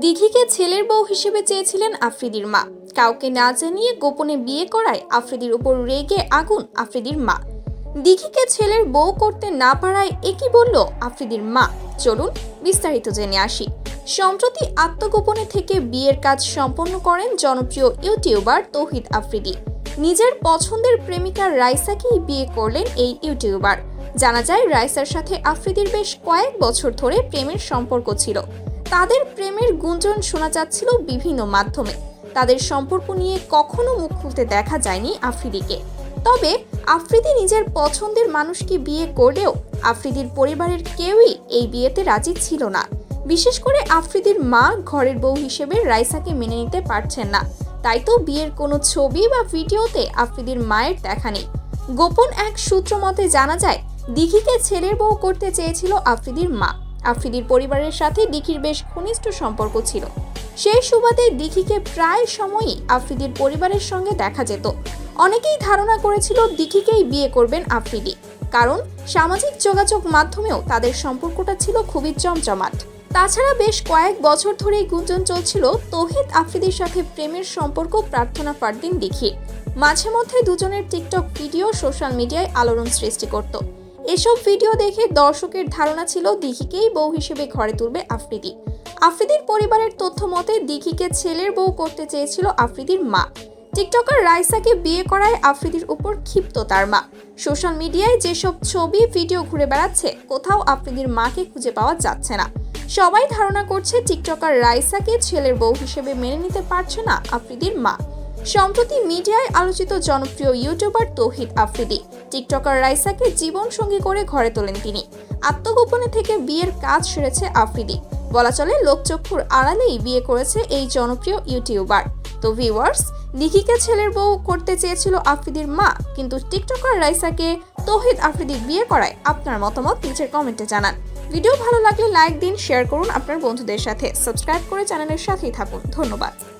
দিঘিকে ছেলের বউ হিসেবে চেয়েছিলেন আফ্রিদির মা। কাউকে না জানিয়ে গোপনে বিয়ে করায় আফ্রিদির উপর রেগে আগুন আফ্রিদির মা। দিঘিকে ছেলের বউ করতে না পারায় একই বলল আফ্রিদির মা? চলুন বিস্তারিত জেনে আসি। সম্প্রতি আত্মগোপনে থেকে বিয়ের কাজ সম্পন্ন করেন জনপ্রিয় ইউটিউবার তৌহিদ আফ্রিদি। নিজের পছন্দের প্রেমিকা রাইসাকেই বিয়ে করলেন এই ইউটিউবার। জানা যায়, রাইসার সাথে আফ্রিদির বেশ কয়েক বছর ধরে প্রেমের সম্পর্ক ছিল। তাদের প্রেমের গুঞ্জন শোনা যাচ্ছিল বিভিন্ন মাধ্যমে। তাদের সম্পর্ক নিয়ে কখনো মুখ খুলতে দেখা যায়নি আফ্রিদিকে। তবে আফ্রিদি নিজের পছন্দের মানুষকে বিয়ে করলেও আফ্রিদির পরিবারের কেউই এই বিয়েতে রাজি ছিল না। বিশেষ করে আফ্রিদির মা ঘরের বউ হিসেবে রাইসাকে মেনে নিতে পারছেন না। তাই তো বিয়ের কোনো ছবি বা ভিডিওতে আফ্রিদির মায়ের দেখা নেই। গোপন এক সূত্র মতে জানা যায়, দিঘিকে ছেলের বউ করতে চেয়েছিল আফ্রিদির মা। আফ্রিদির পরিবারের সাথে দিঘির বেশ ঘনিষ্ঠ সম্পর্ক ছিল। সেই সুবাদে দিঘিকে প্রায় সময়ই আফ্রিদির পরিবারের সঙ্গে দেখা যেত। অনেকেই ধারণা করেছিল দিঘিকেই বিয়ে করবেন আফ্রিদি, কারণ সামাজিক যোগাযোগ মাধ্যমেও তাদের সম্পর্কটা ছিল খুবই জমজমাট। তাছাড়া বেশ কয়েক বছর ধরেই গুঞ্জন চলছিল তৌহিদ আফ্রিদির সাথে প্রেমের সম্পর্ক প্রার্থনা ফারদিন দিঘির। মাঝে মধ্যে দুজনের টিকটক ভিডিও সোশ্যাল মিডিয়ায় আলোড়ন সৃষ্টি করত। এসব ভিডিও দেখে দর্শকের ধারণা ছিল দিঘিকেই বউ হিসেবে ঘরে তুলবে আফ্রিদি। আফ্রিদির পরিবারের তথ্য মতে দিঘিকে ছেলের বউ করতে চেয়েছিল আফ্রিদির মা। টিকটকার রাইসাকে বিয়ে করায় আফ্রিদির উপর ক্ষিপ্ত তার মা। সোশ্যাল মিডিয়ায় যেসব ছবি, ভিডিও ঘুরে বেড়াচ্ছে, কোথাও আফ্রিদির মাকে খুঁজে পাওয়া যাচ্ছে না। সবাই ধারণা করছে, টিকটকার রাইসাকে ছেলের বউ হিসেবে মেনে নিতে পারছে না আফ্রিদির মা। সম্প্রতি মিডিয়ায় আলোচিত জনপ্রিয় ইউটিউবার তৌহিদ আফ্রিদি। টিকটকার রাইসাকে জীবন সঙ্গী করে ঘরে তোলেন তিনি। আত্মগোপনে থেকে বিয়ের কাজ সেরেছে আফ্রিদি। বলা চলে, লোকচক্ষুর আড়ালেই বিয়ে করেছে এই জনপ্রিয় ইউটিউবার। তো ভিউয়ার্স দিঘিকে ছেলের বউ করতে চেয়েছিল আফ্রিদির মা, কিন্তু টিকটকার রাইসাকে তৌহিদ আফ্রিদি বিয়ে করায় আপনার মতামত নিচের কমেন্টে জানান। ভিডিও ভালো লাগলে লাইক দিন শেয়ার করুন আপনার বন্ধুদের সাথে। সাবস্ক্রাইব করে চ্যানেলের সাথেই থাকুন। ধন্যবাদ।